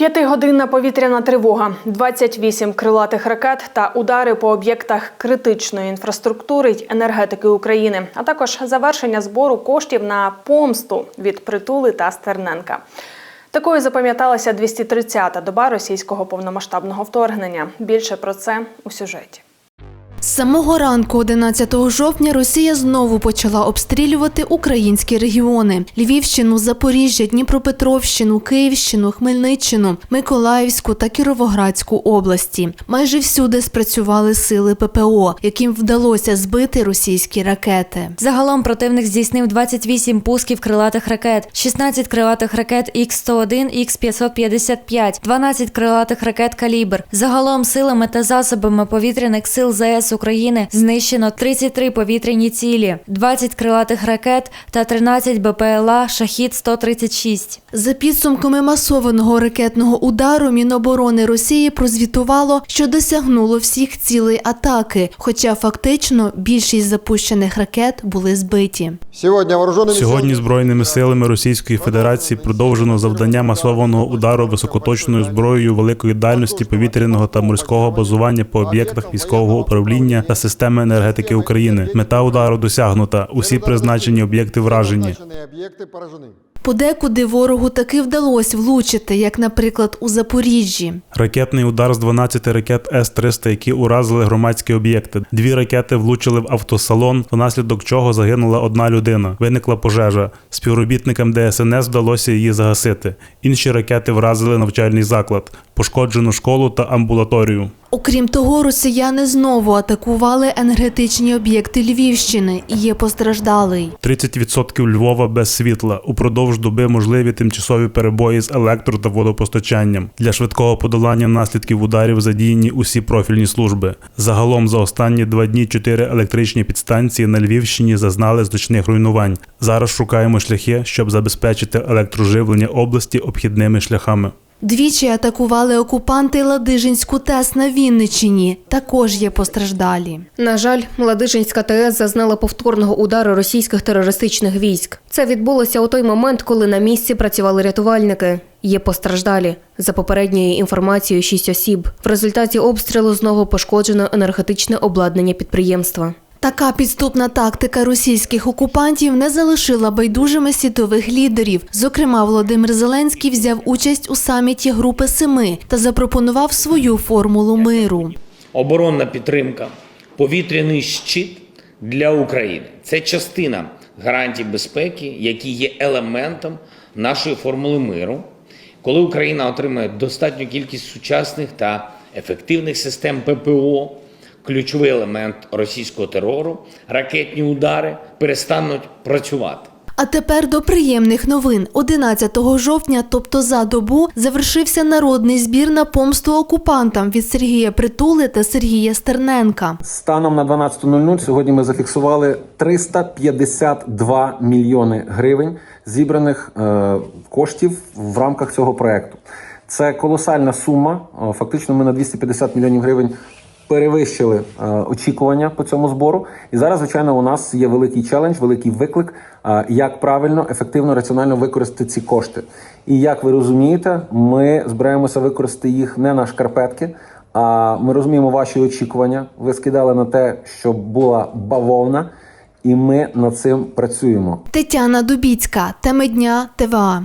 П'ятигодинна повітряна тривога, 28 крилатих ракет та удари по об'єктах критичної інфраструктури й енергетики України, а також завершення збору коштів на помсту від притули та Стерненка. Такою запам'яталася 230-та доба російського повномасштабного вторгнення. Більше про це у сюжеті. З самого ранку, 11 жовтня, Росія знову почала обстрілювати українські регіони: Львівщину, Запоріжжя, Дніпропетровщину, Київщину, Хмельниччину, Миколаївську та Кіровоградську області. Майже всюди спрацювали сили ППО, яким вдалося збити російські ракети. Загалом противник здійснив 28 пусків крилатих ракет, 16 крилатих ракет Х-101, Х-555, 12 крилатих ракет «Калібр». Загалом силами та засобами повітряних сил ЗС України знищено 33 повітряні цілі, 20 крилатих ракет та 13 БПЛА «Шахід-136». За підсумками масованого ракетного удару Міноборони Росії прозвітувало, що досягнуло всіх цілей атаки, хоча фактично більшість запущених ракет були збиті. Сьогодні збройними силами Російської Федерації продовжено завдання масованого удару високоточною зброєю великої дальності повітряного та морського базування по об'єктах військового управління та системи енергетики України. Мета удару досягнута. Усі призначені об'єкти вражені. Подекуди ворогу таки вдалося влучити, як, наприклад, у Запоріжжі. Ракетний удар з 12 ракет С-300, які уразили громадські об'єкти. Дві ракети влучили в автосалон, внаслідок чого загинула одна людина. Виникла пожежа. Співробітникам ДСНС вдалося її загасити. Інші ракети вразили навчальний заклад, пошкоджену школу та амбулаторію. Окрім того, росіяни знову атакували енергетичні об'єкти Львівщини і є постраждалий. 30% Львова без світла. Упродовж доби можливі тимчасові перебої з електро та водопостачанням. Для швидкого подолання наслідків ударів задіяні усі профільні служби. Загалом за останні два дні чотири електричні підстанції на Львівщині зазнали значних руйнувань. Зараз шукаємо шляхи, щоб забезпечити електроживлення області обхідними шляхами. Двічі атакували окупанти Ладижинську ТЕС на Вінниччині. Також є постраждалі. На жаль, Ладижинська ТЕС зазнала повторного удару російських терористичних військ. Це відбулося у той момент, коли на місці працювали рятувальники. Є постраждалі. За попередньою інформацією, шість осіб. В результаті обстрілу знову пошкоджено енергетичне обладнання підприємства. Така підступна тактика російських окупантів не залишила байдужими світових лідерів. Зокрема, Володимир Зеленський взяв участь у саміті Групи Семи та запропонував свою формулу миру. оборонна підтримка, повітряний щит для України. Це частина гарантій безпеки, які є елементом нашої формули миру. Коли Україна отримає достатню кількість сучасних та ефективних систем ППО, ключовий елемент російського терору, ракетні удари перестануть працювати. А тепер до приємних новин. 11 жовтня, тобто за добу, завершився народний збір на помсту окупантам від Сергія Притули та Сергія Стерненка. Станом на 12.00 сьогодні ми зафіксували 352 мільйони гривень зібраних е, коштів в рамках цього проекту. Це колосальна сума. Е, Фактично, ми на 250 мільйонів гривень перевищили е, очікування по цьому збору. І зараз, звичайно, у нас є великий челендж, великий виклик, е, як правильно, ефективно, раціонально використати ці кошти. І як ви розумієте, ми збираємося використати їх не на шкарпетки. А ми розуміємо ваші очікування. Ви скидали на те, щоб була бавовна, і ми над цим працюємо. Тетяна Дубіцька, теми дня ТВА.